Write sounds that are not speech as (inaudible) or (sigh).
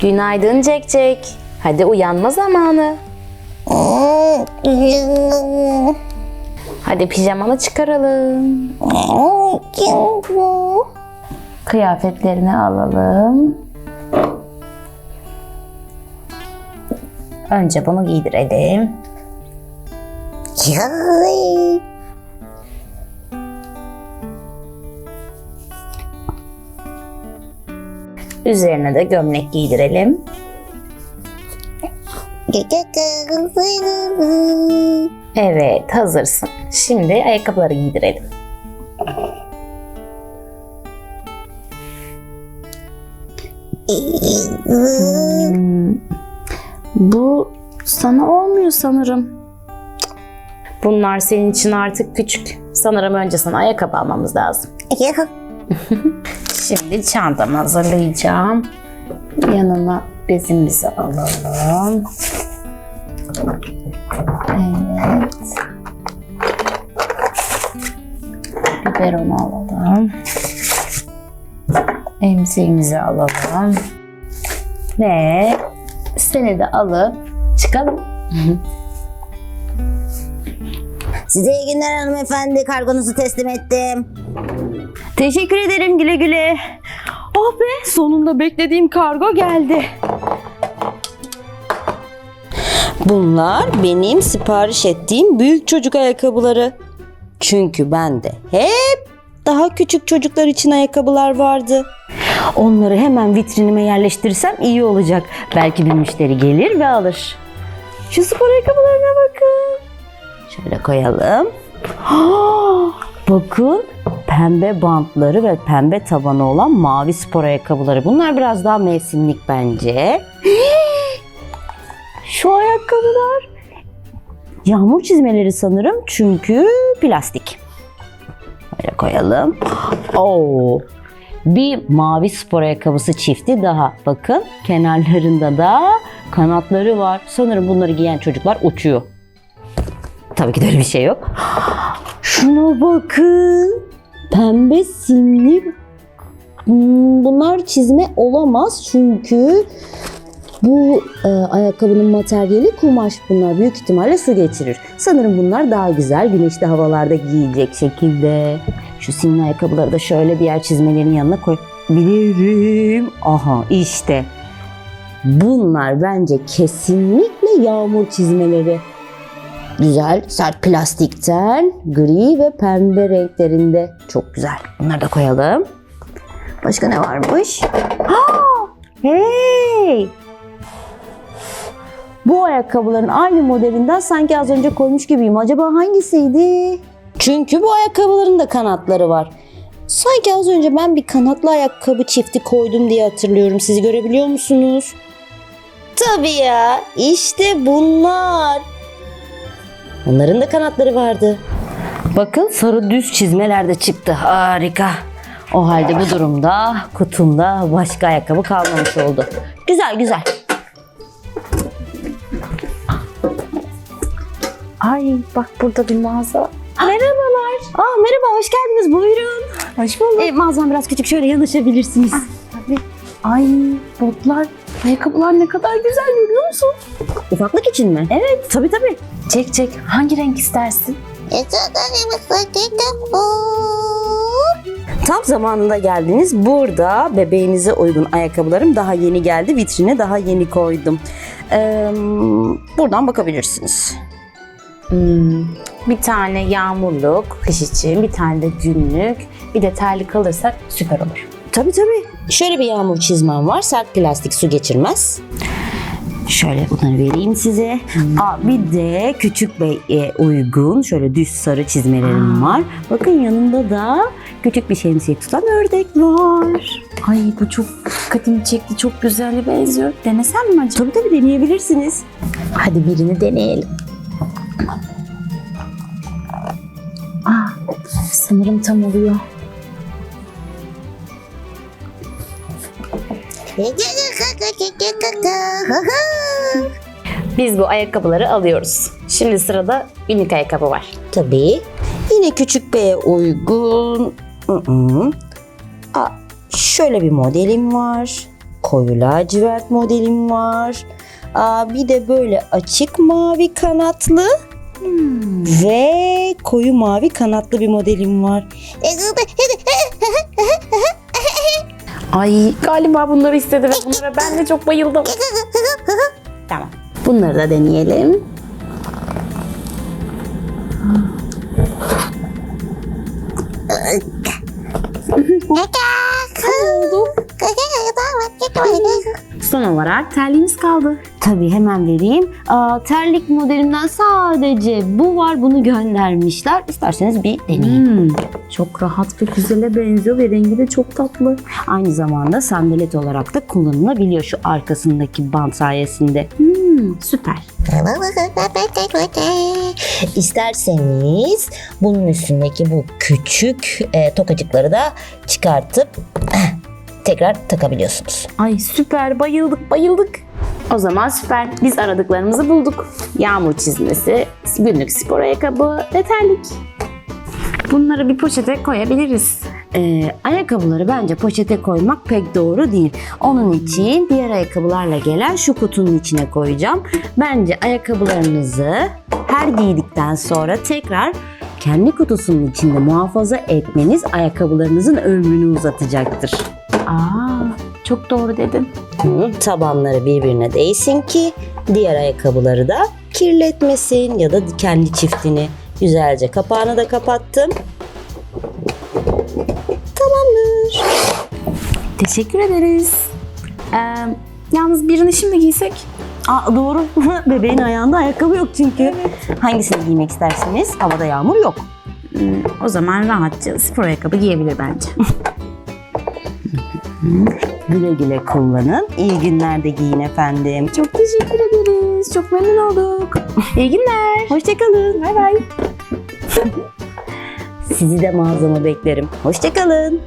Günaydın Cek Cek. Hadi uyanma zamanı. Hadi pijamanı çıkaralım. Kıyafetlerini alalım. Önce bunu giydirelim. Üzerine de gömlek giydirelim. Evet, hazırsın. Şimdi ayakkabıları giydirelim. Hmm, Bu sana olmuyor sanırım. Bunlar senin için artık küçük. Sanırım önce sana ayakkabı almamız lazım. (laughs) Şimdi çantamı hazırlayacağım. Yanına bezimizi alalım. Evet. Biberonu alalım. Emziğimizi alalım. Ve seni de alıp çıkalım. (laughs) Size iyi günler hanımefendi. Kargonuzu teslim ettim. Teşekkür ederim güle güle. Oh be sonunda beklediğim kargo geldi. Bunlar benim sipariş ettiğim büyük çocuk ayakkabıları. Çünkü bende hep daha küçük çocuklar için ayakkabılar vardı. Onları hemen vitrinime yerleştirsem iyi olacak. Belki bir müşteri gelir ve alır. Şu spor ayakkabılarına bakın. Şöyle koyalım. (gasps) Bakın pembe bantları ve pembe tabanı olan mavi spor ayakkabıları. Bunlar biraz daha mevsimlik bence. (gasps) Şu ayakkabılar yağmur çizmeleri sanırım çünkü plastik. Böyle koyalım. (gasps) Oo. Bir mavi spor ayakkabısı çifti daha. Bakın kenarlarında da kanatları var. Sanırım bunları giyen çocuklar uçuyor. Tabii ki de öyle bir şey yok. Şuna bakın. Pembe simli. Bunlar çizme olamaz çünkü bu e, ayakkabının materyali kumaş. Bunlar büyük ihtimalle su geçirir. Sanırım bunlar daha güzel güneşli havalarda giyilecek şekilde. Şu simli ayakkabıları da şöyle diğer çizmelerin yanına koyabilirim. Aha işte. Bunlar bence kesinlikle yağmur çizmeleri. Güzel, sert plastikten gri ve pembe renklerinde. Çok güzel. Bunları da koyalım. Başka ne varmış? Aa, hey! Bu ayakkabıların aynı modelinden sanki az önce koymuş gibiyim. Acaba hangisiydi? Çünkü bu ayakkabıların da kanatları var. Sanki az önce ben bir kanatlı ayakkabı çifti koydum diye hatırlıyorum. Siz görebiliyor musunuz? Tabii ya. İşte bunlar. Onların da kanatları vardı. Bakın sarı düz çizmeler de çıktı. Harika. O halde bu durumda kutumda başka ayakkabı kalmamış oldu. Güzel güzel. Ay bak burada bir mağaza. Merhabalar. Aa, merhaba hoş geldiniz buyurun. Hoş bulduk. E, mağazam biraz küçük şöyle yanaşabilirsiniz. Tabii. Ay botlar, ayakkabılar ne kadar güzel görüyor musun? Ufaklık için mi? Evet tabii tabii. Çek çek. Hangi renk istersin? Tam zamanında geldiniz. Burada bebeğinize uygun ayakkabılarım daha yeni geldi. Vitrine daha yeni koydum. Ee, buradan bakabilirsiniz. Hmm, bir tane yağmurluk kış için, bir tane de günlük, bir de terlik alırsak süper olur. Tabii tabii. Şöyle bir yağmur çizmem var. Sert plastik su geçirmez. Şöyle bunları vereyim size. Aa, bir de küçük beye uygun şöyle düz sarı çizmelerim var. Bakın yanında da küçük bir şemsiye tutan ördek var. Ay bu çok dikkatimi çekti, çok güzel benziyor. Denesem mi acaba? Tabii tabii deneyebilirsiniz. Hadi birini deneyelim. Aa, sanırım tam oluyor. (laughs) Biz bu ayakkabıları alıyoruz. Şimdi sırada günlük ayakkabı var. Tabii. Yine küçük beye uygun. Aa, şöyle bir modelim var. koyu lacivert modelim var. Aa, bir de böyle açık mavi kanatlı ve koyu mavi kanatlı bir modelim var. Ay galiba bunları istedi ve bunlara ben de çok bayıldım. Tamam. Bunları da deneyelim. Son olarak terliğimiz kaldı. Tabii hemen vereyim. Aa, terlik modelimden sadece bu var. Bunu göndermişler. İsterseniz bir deneyin. Hmm, çok rahat ve güzele benziyor ve rengi de çok tatlı. Aynı zamanda sandalet olarak da kullanılabiliyor şu arkasındaki bant sayesinde. Hmm, süper. İsterseniz bunun üstündeki bu küçük e, tokacıkları da çıkartıp tekrar takabiliyorsunuz. Ay süper bayıldık bayıldık. O zaman süper. Biz aradıklarımızı bulduk. Yağmur çizmesi, günlük spor ayakkabı ve terlik. Bunları bir poşete koyabiliriz. Ee, ayakkabıları bence poşete koymak pek doğru değil. Onun için diğer ayakkabılarla gelen şu kutunun içine koyacağım. Bence ayakkabılarınızı her giydikten sonra tekrar kendi kutusunun içinde muhafaza etmeniz ayakkabılarınızın ömrünü uzatacaktır. Aa, çok doğru dedin. Hı, tabanları birbirine değsin ki diğer ayakkabıları da kirletmesin ya da kendi çiftini. Güzelce kapağını da kapattım. Tamamdır. Teşekkür ederiz. Ee, yalnız birini şimdi giysek? Aa, doğru. (laughs) Bebeğin ayağında ayakkabı yok çünkü. Hangisini giymek istersiniz? Havada yağmur yok. Hmm, o zaman rahatça spor ayakkabı giyebilir bence. (laughs) Güle güle kullanın. İyi günlerde giyin efendim. çok teşekkür ederiz. Çok memnun olduk. İyi günler. Hoşçakalın. Bay bay. (laughs) Sizi de mağazama beklerim. Hoşçakalın.